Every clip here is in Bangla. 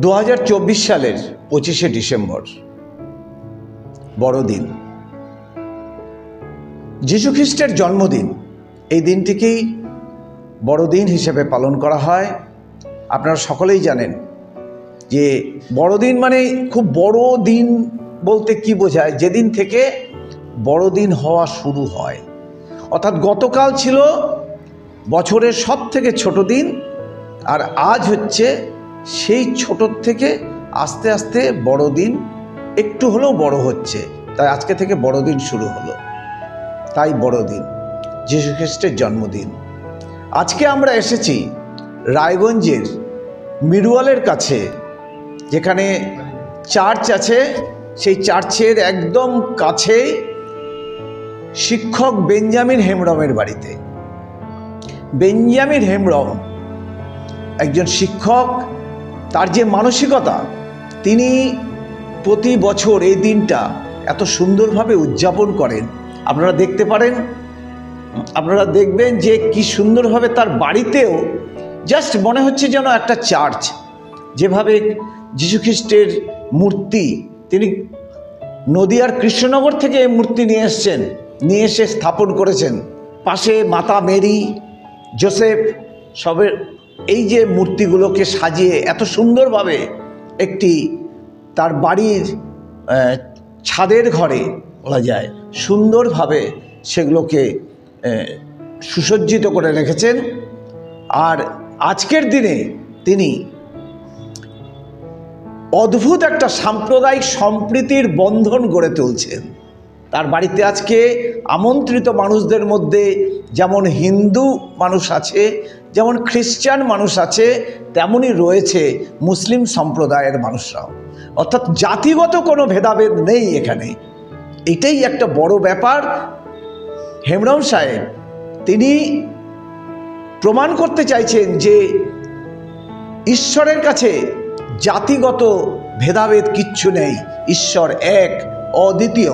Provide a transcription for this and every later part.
দু হাজার চব্বিশ সালের পঁচিশে ডিসেম্বর। বড়দিন। যীশুখ্রিস্টের জন্মদিন। এই দিনটিকেই বড়দিন হিসেবে পালন করা হয়। আপনারা সকলেই জানেন যে বড়দিন মানে খুব বড় দিন বলতে কি বোঝায়? যেদিন থেকে বড়দিন হওয়া শুরু হয়। অর্থাৎ গতকাল ছিল বছরের সব থেকে ছোট দিন, আর আজ হচ্ছে সেই ছোটোর থেকে আস্তে আস্তে বড়দিন একটু হলেও বড় হচ্ছে। তাই আজকে থেকে বড়দিন শুরু হলো। তাই বড়দিন, যীশু খ্রিস্টের জন্মদিন। আজকে আমরা এসেছি রায়গঞ্জের মিরুয়ালের কাছে, যেখানে চার্চ আছে। সেই চার্চের একদম কাছে শিক্ষক বেঞ্জামিন হেমরমের বাড়িতে। বেঞ্জামিন হেমরম একজন শিক্ষক তার যে মানসিকতা, তিনি প্রতি বছর এই দিনটা এত সুন্দরভাবে উদযাপন করেন। আপনারা দেখতে পারেন, আপনারা দেখবেন যে কি সুন্দরভাবে তার বাড়িতেও জাস্ট মনে হচ্ছে যেন একটা চার্চ যেভাবে যীশুখ্রিস্টের মূর্তি, তিনি নদিয়ার কৃষ্ণনগর থেকে এই মূর্তি নিয়ে এসছেন, নিয়ে এসে স্থাপন করেছেন। পাশে মাতা মেরি, জোসেফ সবের এই যে মূর্তিগুলোকে সাজিয়ে এত সুন্দরভাবে একটি তার বাড়ির ছাদের ঘরে বলা যায়, সুন্দরভাবে সেগুলোকে সুসজ্জিত করে রেখেছেন। আর আজকের দিনে তিনি অদ্ভুত একটা সাম্প্রদায়িক সম্প্রীতির বন্ধন গড়ে তুলছেন। তার বাড়িতে আজকে আমন্ত্রিত মানুষদের মধ্যে যেমন হিন্দু মানুষ আছে যেমন খ্রিস্টান মানুষ আছে, তেমনই রয়েছে মুসলিম সম্প্রদায়ের মানুষরাও। অর্থাৎ জাতিগত কোনো ভেদাভেদ নেই এখানে। এটাই একটা বড় ব্যাপার। হেমরাম সাহেব, তিনি প্রমাণ করতে চাইছেন যে ঈশ্বরের কাছে জাতিগত ভেদাভেদ কিচ্ছু নেই। ঈশ্বর এক, অদ্বিতীয়।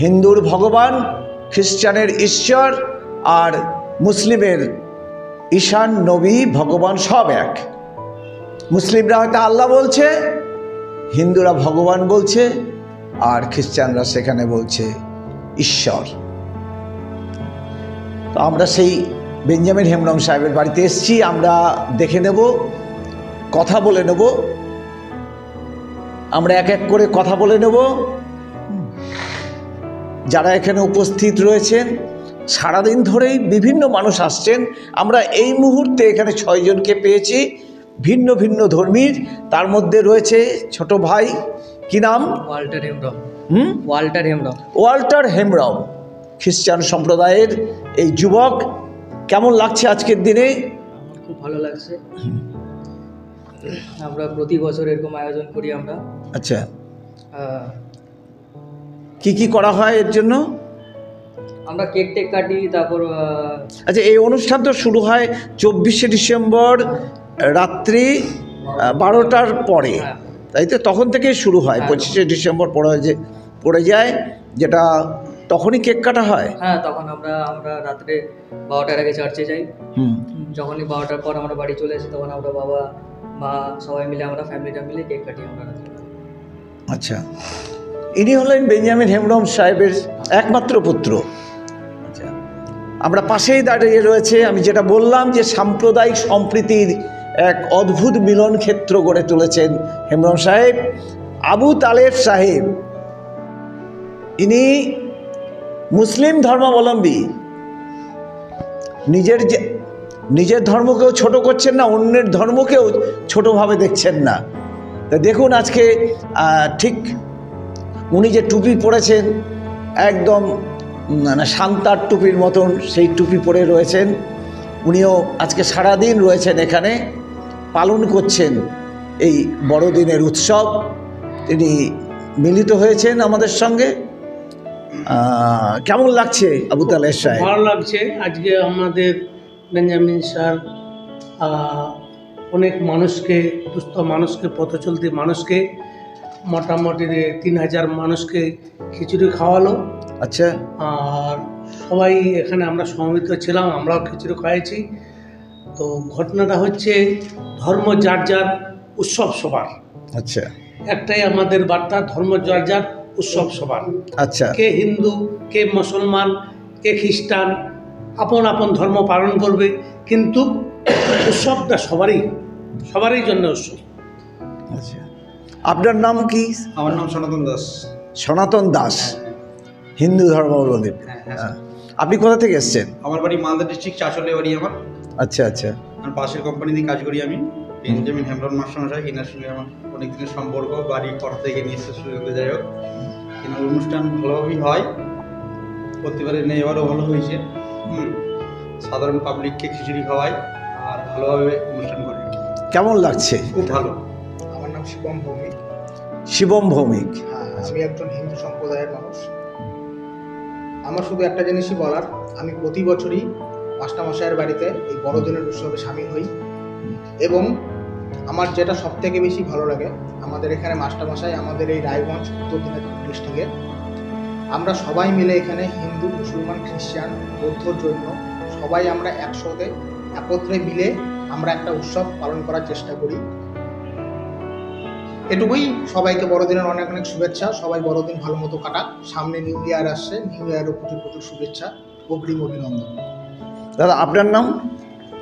হিন্দুর ভগবান, খ্রিস্টানের ঈশ্বর আর মুসলিমের ঈশান, নবী, ভগবান সব এক। মুসলিমরা হয়তো আল্লাহ বলছে, হিন্দুরা ভগবান বলছে, আর খ্রিস্টানরা সেখানে বলছে ঈশ্বর। তো আমরা সেই বেঞ্জামিন হেমরম সাহেবের বাড়িতে এসেছি, আমরা দেখে নেব, কথা বলে নেব, আমরা এক এক করে কথা বলে নেব। যারা এখানে উপস্থিত রয়েছেন সারাদিন ধরেই বিভিন্ন মানুষ আসছেন। আমরা এই মুহূর্তে এখানে ছয়জনকে পেয়েছি ভিন্ন ভিন্ন ধর্মীর। তার মধ্যে রয়েছে ছোট ভাই কি নাম? ওয়াল্টার হেমব্রম। হুম? ওয়াল্টার হেমব্রম। ওয়াল্টার হেমরম খ্রিস্টান সম্প্রদায়ের এই যুবক। কেমন লাগছে আজকের দিনে? খুব ভালো লাগছে। আমরা প্রতি বছর এরকম আয়োজন করি আমরা। আচ্ছা। কি কি করা হয় এর জন্য? আমরা কেক টেক কাটি তারপর আচ্ছা এই অনুষ্ঠান তো শুরু হয় চব্বিশে ডিসেম্বর রাত্রি বারোটার পরে। হ্যাঁ। তাই তো? তখন থেকেই শুরু হয়। হ্যাঁ। পঁচিশে ডিসেম্বর পড়ে যে পড়ে যায় যেটা তখনই কেক কাটা হয়। হ্যাঁ তখন আমরা আমরা রাত্রে বারোটার আগে চার্চে যাই। হুম। যখনই বারোটার পর আমরা বাড়ি চলে আসি তখন আমরা বাবা মা সবাই মিলে আমরা ফ্যামিলিটা মিলে কেক কাটি আমরা রাত্রে। আচ্ছা। ইনি হলেন বেঞ্জামিন হেমরম সাহেবের একমাত্র পুত্র। আমরা পাশেই দাঁড়িয়ে রয়েছে, আমি যেটা বললাম যে সাম্প্রদায়িক সম্প্রীতির এক অদ্ভুত মিলন ক্ষেত্র গড়ে তুলেছেন হেমরম সাহেব। আবু তালেব সাহেব, ইনি মুসলিম ধর্মাবলম্বী। নিজের যে, নিজের ধর্মকেও ছোট করছেন না, অন্যের ধর্মকেও ছোটোভাবে দেখছেন না। দেখুন আজকে ঠিক উনি যে টুপি পরেছেন, একদম শান্তার টুপির মতন সেই টুপি পরে রয়েছেন। উনিও আজকে সারাদিন রয়েছেন এখানে, পালন করছেন এই বড়দিনের উৎসব। তিনি মিলিত হয়েছেন আমাদের সঙ্গে। কেমন লাগছে আবু তালের সাহেব? ভালো লাগছে। আজকে আমাদের বেঞ্জামিন স্যার অনেক মানুষকে, দুস্থ মানুষকে পথ চলতি মানুষকে, মোটামুটি তিন হাজার মানুষকে খিচুড়ি খাওয়ালো। আচ্ছা। আর সবাই এখানে আমরা সমবেত ছিলাম আমরাও খিচুড়ি খাইয়েছি। তো ঘটনাটা হচ্ছে ধর্ম যার যার উৎসব সবার। আচ্ছা। একটাই আমাদের বার্তা ধর্ম যার যার উৎসব সবার। আচ্ছা। কে হিন্দু কে মুসলমান কে খ্রিস্টান আপন আপন ধর্ম পালন করবে কিন্তু উৎসবটা সবারই সবারই জন্য উৎসব। আচ্ছা। আপনার নাম কি? আমার নাম সনাতন দাস। সনাতন দাস। হিন্দু ধর্মাবলম্বী হ্যাঁ, হ্যাঁ, হ্যাঁ। আপনি কোথা থেকে এসছেন? আমার বাড়ি মালদা ডিস্ট্রিক্ট চাচলে বাড়ি আমার। আচ্ছা আচ্ছা। আর পাশের কোম্পানিতে কাজ করি আমি। বেঞ্জামিন হেমরন মাস্টারমশাই এনার সঙ্গে আমার অনেক দিনের সম্পর্ক বাড়ি কর থেকে নিয়ে এসে সুযোগ যাই হোক। এনার অনুষ্ঠান ভালোভাবেই হয়। প্রতিবারে নেই এবারও ভালো হয়েছে। হুম সাধারণ পাবলিককে খিচুড়ি খাওয়াই আর ভালোভাবে অনুষ্ঠান করি। কেমন লাগছে? খুব ভালো। আমার নাম শিবম ভৌমিক। শিবম ভৌমিক। আমি একজন হিন্দু সম্প্রদায়ের মানুষ। আমার শুধু একটা জিনিসই বলার, আমি প্রতি বছরই মাস্টারমশাইয়ের বাড়িতে এই বড়দিনের উৎসবে সামিল হই এবং আমার যেটা সব থেকে বেশি ভালো লাগে, আমাদের এখানে মাস্টারমশাই আমাদের এই রায়গঞ্জ, উত্তর দিনাজপুর ডিস্ট্রিক্টে। আমরা সবাই মিলে এখানে হিন্দু, মুসলমান, খ্রিস্টান বৌদ্ধ জৈন সবাই আমরা একসাথে, একত্রে মিলে আমরা একটা উৎসব পালন করার চেষ্টা করি। এটুকুই। সবাইকে বড়দিনের অনেক অনেক শুভেচ্ছা। সবাই বড়দিন ভালো মতো কাটাক। সামনে নিউ ইয়ার আসছে। নিউ ইয়ারও প্রচুর প্রচুর শুভেচ্ছা। অগ্রিম অভিনন্দন। দাদা আপনার নাম?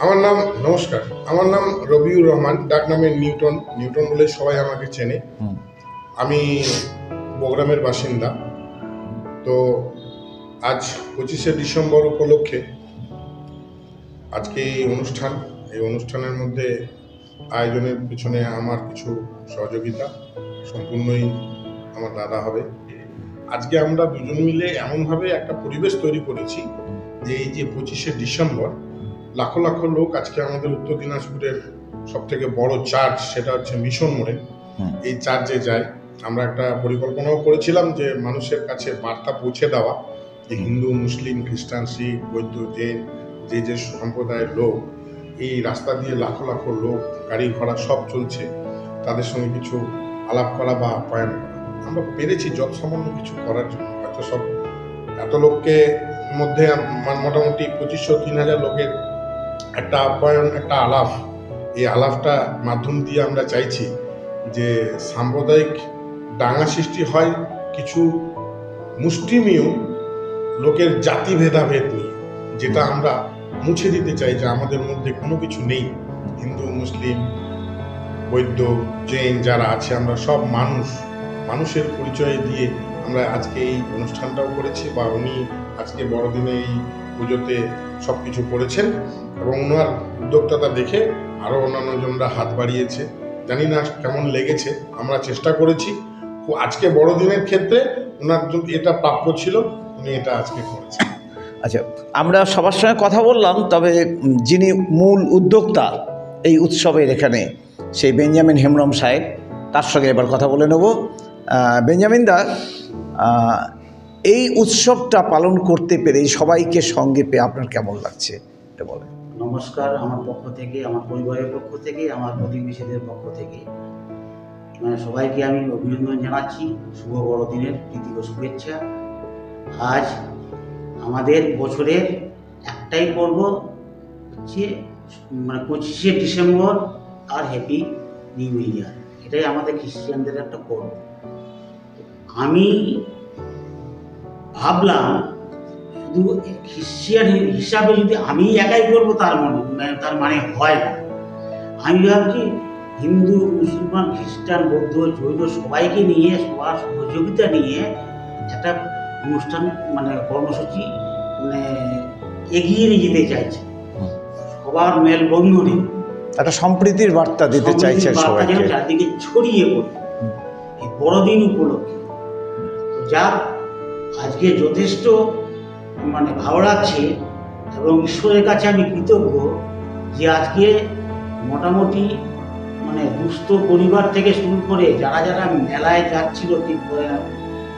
আমার নাম নমস্কার। আমার নাম রবিউর রহমান। ডাক নামে নিউটন। নিউটন বলে সবাই আমাকে চেনে। আমি বগ্রামের বাসিন্দা। তো আজ পঁচিশে ডিসেম্বর উপলক্ষে আজকে এই অনুষ্ঠান এই অনুষ্ঠানের মধ্যে আয়োজনের পিছনে আমার কিছু সহযোগিতা সম্পূর্ণই আমার দাদা হবে। আজকে আমরা দুজন মিলে এমনভাবে একটা পরিবেশ তৈরি করেছি যে এই যে পঁচিশে ডিসেম্বর লাখো লাখো লোক আজকে আমাদের উত্তর দিনাজপুরের সব থেকে বড় চার্চ সেটা হচ্ছে মিশন মোড়ে। এই চার্চে যায় আমরা একটা পরিকল্পনাও করেছিলাম যে মানুষের কাছে বার্তা পৌঁছে দেওয়া যে হিন্দু মুসলিম খ্রিস্টান শিখ বৌদ্ধ জৈন যে যে সম্প্রদায়ের লোক এই রাস্তা দিয়ে লাখো লাখো লোক, গাড়ি ঘোড়া সব চলছে। তাদের সঙ্গে কিছু আলাপ করা বা আপ্যায়ন আমরা পেরেছি যত সামান্য কিছু করার জন্য। হয়তো সব, এত লোককে মধ্যে মোটামুটি পঁচিশশো, তিন হাজার লোকের একটা আপ্যায়ন, একটা আলাপ। এই আলাপটা মাধ্যম দিয়ে আমরা চাইছি যে সাম্প্রদায়িক ডাঙা সৃষ্টি হয় কিছু মুষ্টিমীয় লোকের জাতি ভেদাভেদ নিয়ে, যেটা আমরা মুছে দিতে চাই যে আমাদের মধ্যে কোনো কিছু নেই। হিন্দু, মুসলিম বৈদ্য জৈন যারা আছে, আমরা সব মানুষ। মানুষের পরিচয় দিয়ে আমরা আজকে এই অনুষ্ঠানটাও করেছি বা উনি আজকে বড়দিনে এই পুজোতে সব কিছু করেছেন এবং ওনার উদ্যোক্তাটা দেখে আরও অন্যান্য জনরা হাত বাড়িয়েছে। জানি না কেমন লেগেছে, আমরা চেষ্টা করেছি। আজকে বড়দিনের ক্ষেত্রে ওনার এটা প্রাপ্য ছিল, উনি এটা আজকে করেছেন। আচ্ছা আমরা সবার সঙ্গে কথা বললাম, তবে যিনি মূল উদ্যোক্তা এই উৎসবের এখানে, সেই বেঞ্জামিন হেমরম সাহেব, তার সঙ্গে এবার কথা বলে নেব। বেঞ্জামিন দা এই উৎসবটা পালন করতে পেরে সবাইকে সঙ্গে পেয়ে আপনার কেমন লাগছে, এটা বলেন। নমস্কার, আমার পক্ষ থেকে, আমার পরিবারের পক্ষ থেকে, আমার প্রতিবেশীদের পক্ষ থেকে। মানে সবাইকে আমি অভিনন্দন জানাচ্ছি। শুভ বড়দিনের প্রীতি শুভেচ্ছা। আজ আমাদের বছরের একটাই পর্ব হচ্ছে মানে পঁচিশে ডিসেম্বর আর হ্যাপি নিউ ইয়ার এটাই আমাদের খ্রিস্টানদের একটা পর্ব। আমি ভাবলাম, শুধু খ্রিস্টিয়ান হিসাবে যদি আমি একাই করব, তার মনে তার মানে হয় না। আমি ভাবছি হিন্দু, মুসলমান, খ্রিস্টান, বৌদ্ধ, জৈন সবাইকে নিয়ে সবার সহযোগিতা নিয়ে একটা অনুষ্ঠান মানে কর্মসূচি মানে এগিয়ে নিয়ে যেতে চাইছে। সবার মেলবন্ধনে। একটা সম্প্রীতির বার্তা দিতে যেন সবাইকে। চারদিকে ছড়িয়ে পড়ে। এই বড়দিন উপলক্ষে। তো যা আজকে যথেষ্ট মানে ভালো লাগছে এবং ঈশ্বরের কাছে আমি কৃতজ্ঞ যে আজকে মোটামুটি মানে দুস্থ পরিবার থেকে শুরু করে যারা যারা মেলায় যাচ্ছিল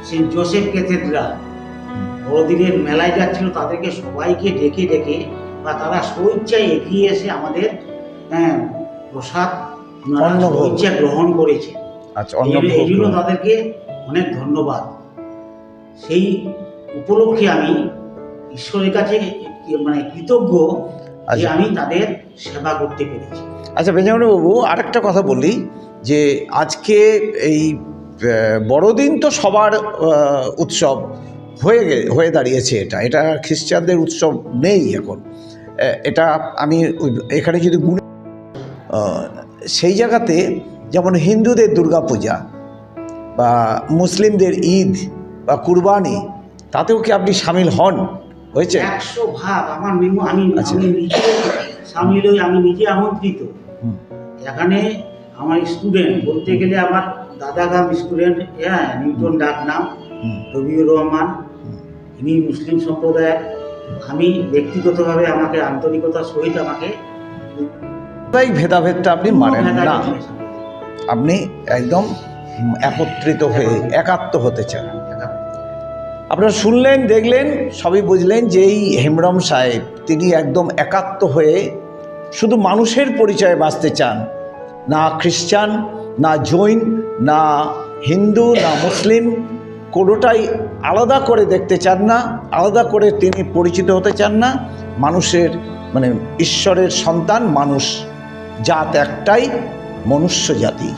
সেন্ট জোসেফ ক্যাথেড্রাল বড়দিনের মেলায় যাচ্ছিল তাদেরকে সবাইকে ডেকে ডেকে বা তারা স্বেচ্ছায় এগিয়ে এসে আমাদের হ্যাঁ, প্রসাদ অন্নভোগ। গ্রহণ করেছে। আচ্ছা এই- জন্য তাদেরকে অনেক ধন্যবাদ। সেই উপলক্ষে আমি ঈশ্বরের কাছে মানে কৃতজ্ঞ যে আচ্ছা। আমি তাদের সেবা করতে পেরেছি। আচ্ছা বেঞ্জামিন বাবু আরেকটা কথা বলি যে আজকে এই বড়দিন তো সবার উৎসব হয়ে গে হয়ে দাঁড়িয়েছে এটা। এটা খ্রিস্টানদের উৎসব নেই এখন। এটা আমি এখানে যদি গুণ সেই জায়গাতে যেমন হিন্দুদের দুর্গাপূজা বা মুসলিমদের ঈদ বা কুরবানি তাতেও কি আপনি সামিল হন? হয়েছে? একশো ভাগ। আমার আমি আচ্ছা। নিজে সামিল হই আমি নিজে আমন্ত্রিত। এখানে আমার স্টুডেন্ট বলতে গেলে আমার দাদাগাম স্টুডেন্ট হ্যাঁ নিউটন ডাক নাম রবিউর রহমান। ইনি মুসলিম সম্প্রদায়ের। আমি ব্যক্তিগতভাবে আমাকে আন্তরিকতার সহিত আমাকে তাই ভেদাভেদটা আপনি মানেন না। আপনি একদম একত্রিত হয়ে একাত্ম হতে চান। আপনারা শুনলেন দেখলেন সবই বুঝলেন যে এই হেমরম সাহেব তিনি একদম একাত্ম হয়ে শুধু মানুষের পরিচয়ে বাঁচতে চান না খ্রিস্টান না জৈন, না হিন্দু, না মুসলিম, কোনোটাই আলাদা করে দেখতে চান না, আলাদা করে তিনি পরিচিত হতে চান না। মানুষের মানে ঈশ্বরের সন্তান, মানুষ, জাত একটাই, মনুষ্য জাতি।